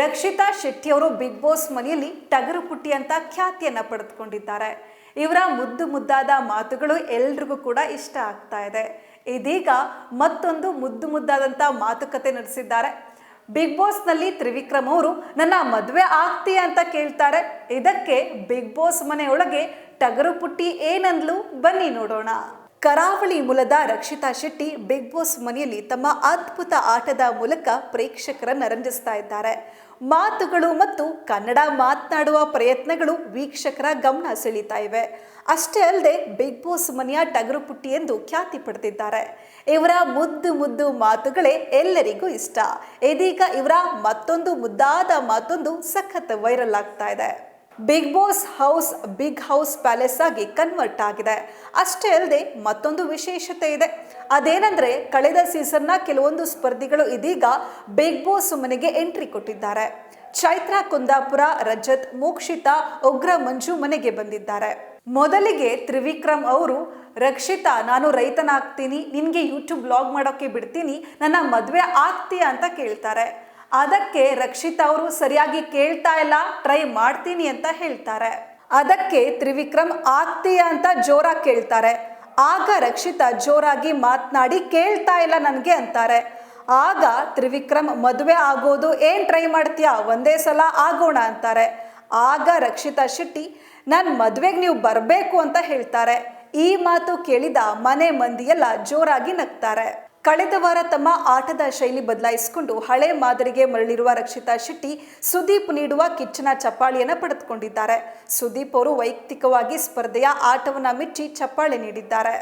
ರಕ್ಷಿತಾ ಶೆಟ್ಟಿ ಅವರು big boss ಮನೆಯಲ್ಲಿ ಟಗರು ಪುಟ್ಟಿ ಅಂತ ಖ್ಯಾತಿಯನ್ನ ಪಡೆದುಕೊಂಡಿದ್ದಾರೆ. ಇವರ ಮುದ್ದು ಮುದ್ದಾದ ಮಾತುಗಳು ಎಲ್ರಿಗೂ ಕೂಡ ಇಷ್ಟ ಆಗ್ತಾ ಇದೆ. ಇದೀಗ ಮತ್ತೊಂದು ಮುದ್ದು ಮುದ್ದಾದಂಥ ಮಾತುಕತೆ ನಡೆಸಿದ್ದಾರೆ. ಬಿಗ್ ಬಾಸ್ನಲ್ಲಿ ತ್ರಿವಿಕ್ರಮ್ ಅವರು, ನನ್ನ ಮದುವೆ ಆಗ್ತೀಯ ಅಂತ ಕೇಳ್ತಾರೆ. ಇದಕ್ಕೆ ಬಿಗ್ ಬಾಸ್ ಮನೆಯೊಳಗೆ ಟಗರು ಪುಟ್ಟಿ ಏನಂದ್ಲು? ಬನ್ನಿ ನೋಡೋಣ. ಕರಾವಳಿ ಮೂಲದ ರಕ್ಷಿತಾ ಶೆಟ್ಟಿ ಬಿಗ್ ಬಾಸ್ ಮನೆಯಲ್ಲಿ ತಮ್ಮ ಅದ್ಭುತ ಆಟದ ಮೂಲಕ ಪ್ರೇಕ್ಷಕರನ್ನು ರಂಜಿಸ್ತಾ ಇದ್ದಾರೆ. ಮಾತುಗಳು ಮತ್ತು ಕನ್ನಡ ಮಾತನಾಡುವ ಪ್ರಯತ್ನಗಳು ವೀಕ್ಷಕರ ಗಮನ ಸೆಳೀತಾ ಇವೆ. ಅಷ್ಟೇ ಅಲ್ಲದೆ ಬಿಗ್ ಬಾಸ್ ಮನೆಯ ಟಗರು ಪುಟ್ಟಿ ಎಂದು ಖ್ಯಾತಿ ಪಡೆದಿದ್ದಾರೆ. ಇವರ ಮುದ್ದು ಮುದ್ದು ಮಾತುಗಳೇ ಎಲ್ಲರಿಗೂ ಇಷ್ಟ. ಇದೀಗ ಇವರ ಮತ್ತೊಂದು ಮುದ್ದಾದ ಮಾತೊಂದು ಸಖತ್ ವೈರಲ್ ಆಗ್ತಾ ಇದೆ. Big boss house big house palace ಆಗಿ ಕನ್ವರ್ಟ್ ಆಗಿದೆ. ಅಷ್ಟೇ ಅಲ್ಲದೆ ಮತ್ತೊಂದು ವಿಶೇಷತೆ ಇದೆ. ಅದೇನೆಂದ್ರೆ ಕಳೆದ ಸೀಸನ್ನ ಕೆಲವೊಂದು ಸ್ಪರ್ಧಿಗಳು ಇದೀಗ ಬಿಗ್ ಬಾಸ್ ಮನೆಗೆ ಎಂಟ್ರಿ ಕೊಟ್ಟಿದ್ದಾರೆ. ಚೈತ್ರ ಕುಂದಾಪುರ, ರಜತ್, ಮೋಕ್ಷಿತಾ, ಉಗ್ರ ಮಂಜು ಮನೆಗೆ ಬಂದಿದ್ದಾರೆ. ಮೊದಲಿಗೆ ತ್ರಿವಿಕ್ರಮ್ ಅವರು, ರಕ್ಷಿತಾ, ನಾನು ರೈತನಾಗ್ತೀನಿ, ನಿನಗೆ ಯೂಟ್ಯೂಬ್ ಬ್ಲಾಗ್ ಮಾಡೋಕ್ಕೆ ಬಿಡ್ತೀನಿ, ನನ್ನ ಮದುವೆ ಆಗ್ತೀಯಾ ಅಂತ ಕೇಳ್ತಾರೆ. ಅದಕ್ಕೆ ರಕ್ಷಿತಾ ಅವರು ಸರಿಯಾಗಿ ಕೇಳ್ತಾ ಇಲ್ಲ, ಟ್ರೈ ಮಾಡ್ತೀನಿ ಅಂತ ಹೇಳ್ತಾರೆ. ಅದಕ್ಕೆ ತ್ರಿವಿಕ್ರಮ್ ಆಗ್ತೀಯ ಅಂತ ಜೋರಾಗಿ ಕೇಳ್ತಾರೆ. ಆಗ ರಕ್ಷಿತಾ ಜೋರಾಗಿ ಮಾತನಾಡಿ, ಕೇಳ್ತಾ ಇಲ್ಲ ನನಗೆ ಅಂತಾರೆ. ಆಗ ತ್ರಿವಿಕ್ರಮ್, ಮದುವೆ ಆಗೋದು, ಏನು ಟ್ರೈ ಮಾಡ್ತೀಯಾ? ಒಂದೇ ಸಲ ಆಗೋಣ ಅಂತಾರೆ. ಆಗ ರಕ್ಷಿತಾ, ಶೆಟ್ಟಿ ನನ್ನ ಮದುವೆಗೆ ನೀವು ಬರಬೇಕು ಅಂತ ಹೇಳ್ತಾರೆ. ಈ ಮಾತು ಕೇಳಿದ ಮನೆ ಮಂದಿಯೆಲ್ಲ ಜೋರಾಗಿ ನಗ್ತಾರೆ. ಕಳೆದ ವಾರ ತಮ್ಮ ಆಟದ ಶೈಲಿ ಬದಲಾಯಿಸಿಕೊಂಡು ಹಳೆ ಮಾದರಿಗೆ ಮರಳಿರುವ ರಕ್ಷಿತಾ ಶೆಟ್ಟಿ ಸುದೀಪ್ ನೀಡುವ ಕಿಚ್ಚನ ಚಪ್ಪಾಳಿಯನ್ನು ಪಡೆದುಕೊಂಡಿದ್ದಾರೆ. ಸುದೀಪ್ ಅವರು ವೈಯಕ್ತಿಕವಾಗಿ ಸ್ಪರ್ಧೆಯ ಆಟವನ್ನು ಮೆಚ್ಚಿ ಚಪ್ಪಾಳೆ ನೀಡಿದ್ದಾರೆ.